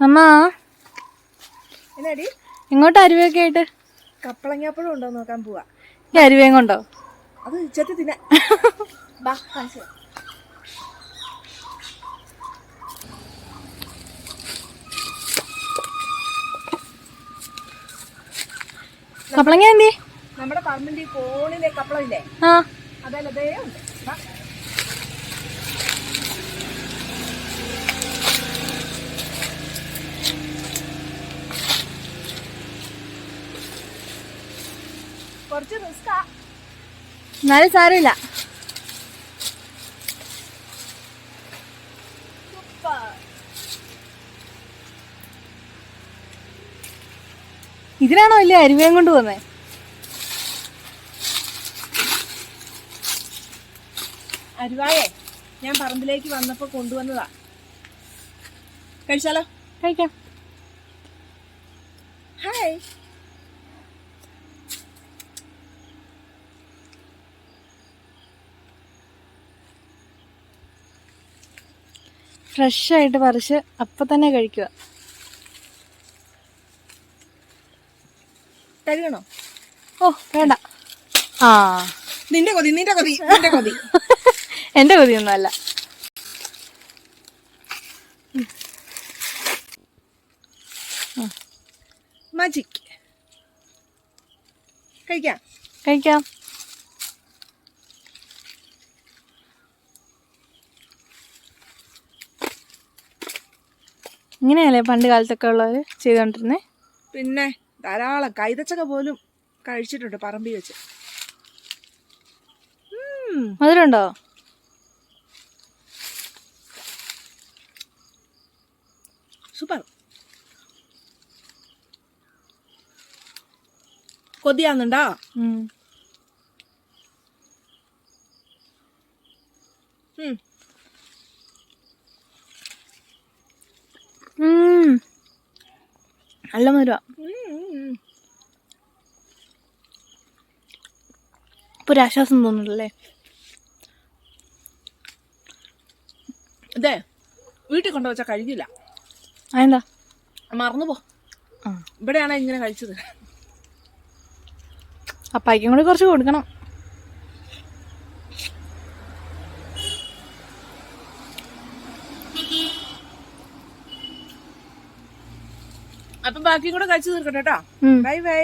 അമ്മ എന്നാടി? ഇങ്ങോട്ട് അരുവയൊക്കെ ആയിട്ട്. കപ്പളങ്ങാപ്പഴം ഉണ്ടോ നോക്കാൻ പോവാ. ഈ അരുവയും കൊണ്ടോ? അത് ഉച്ചത്തെ തിന്നാ. കപ്പളങ്ങ എന്തി നമ്മുടെ പറമ്പിന്റെ കോണിലെ കപ്പളം ഇല്ലേ ആ. അതല്ല അതേ ഉണ്ട്. കുറച്ച് റിസ്കാ എന്നാലും സാരമില്ല. ഇതിനാണോ വലിയ അരുവയും കൊണ്ട് വന്നേ? അരുവായേ ഞാൻ പറമ്പിലേക്ക് വന്നപ്പോ കൊണ്ടുവന്നതാ. കഴിച്ചാലോ? കഴിക്കാം. ഹായ് ഫ്രഷ് ആയിട്ട് പറിച്ച് അപ്പൊ തന്നെ കഴിക്കുക. കഴുകണോ? ഓ വേണ്ട. ആ. നിന്റെ കൊതി നിന്റെ കൊതി നിന്റെ കൊതി. എന്റെ കൊതിയൊന്നും അല്ല. മാജിക് കഴിക്കാം. കഴിക്കാം. ഇങ്ങനെയല്ലേ പണ്ട് കാലത്തൊക്കെ ഉള്ളവര് ചെയ്തോണ്ടിരുന്നെ? പിന്നെ ധാരാളം കൈതച്ചക്ക പോലും കഴിച്ചിട്ടുണ്ട് പറമ്പി വെച്ച്. മധുരണ്ടോ മധുരമുണ്ടോ? സൂപ്പർ. കൊതിയാന്നുണ്ടോ. ഉം. നല്ല മധുര. ഇപ്പൊ ഒരു ആശ്വാസം തോന്നുന്നുണ്ടല്ലേ? ഇതേ വീട്ടിൽ കൊണ്ടുവച്ചാൽ കഴിക്കില്ല അതെന്താ? മറന്നു പോ. ഇവിടെയാണ് ഇങ്ങനെ കഴിച്ചത്. അപ്പായിക്കും കൂടി കുറച്ച് കൊടുക്കണം. അപ്പൊ ബാക്കി കൂടെ കഴിച്ചു തീർക്കട്ടെ കേട്ടോ. Bye bye.